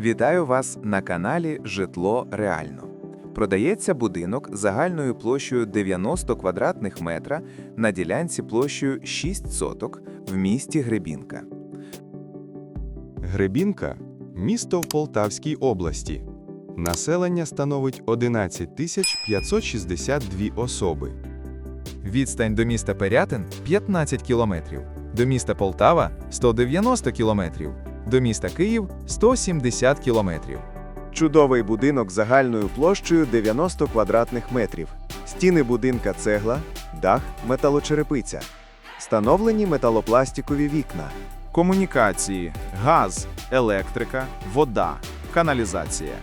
Вітаю вас на каналі Житло Реально. Продається будинок загальною площею 90 квадратних метра на ділянці площею 6 соток в місті Гребінка. Гребінка місто в Полтавській області. Населення становить 11 тисяч 562 особи. Відстань до міста Перятин 15 кілометрів, до міста Полтава 190 кілометрів, до міста Київ 170 кілометрів. Чудовий будинок загальною площею 90 квадратних метрів. Стіни будинка цегла, дах металочерепиця. Встановлені металопластикові вікна. комунікації, газ, електрика, вода, каналізація.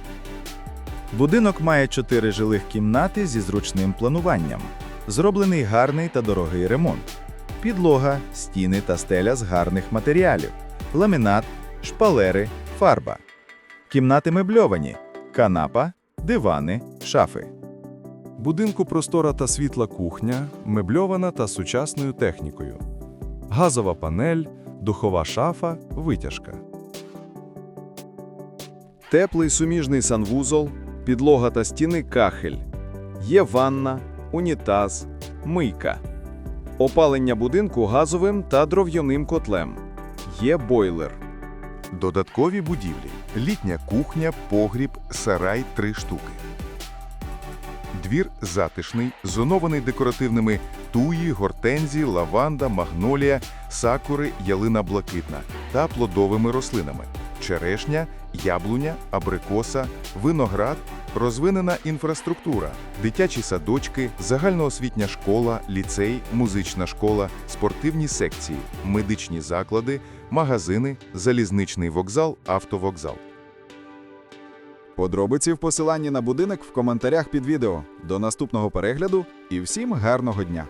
Будинок має чотири жилих кімнати зі зручним плануванням. Зроблений гарний та дорогий ремонт. Підлога, стіни та стеля з гарних матеріалів. Ламінат, шпалери, фарба. Кімнати мебльовані. Канапа, дивани, шафи. Будинку простора та світла кухня, мебльована та сучасною технікою. Газова панель, духова шафа, витяжка. Теплий суміжний санвузол, підлога та стіни кахель. Є ванна, унітаз, мийка. Опалення будинку газовим та дров'яним котлем. Є бойлер. Додаткові будівлі. Літня кухня, погріб, сарай – три штуки. Двір затишний, зонований декоративними туї, гортензії, лаванда, магнолія, сакури, ялина блакитна та плодовими рослинами. Черешня, яблуня, абрикоса, виноград, розвинена інфраструктура, дитячі садочки, загальноосвітня школа, ліцей, музична школа, спортивні секції, медичні заклади, магазини, залізничний вокзал, автовокзал. Подробиці в посиланні на будинок в коментарях під відео. До наступного перегляду і всім гарного дня!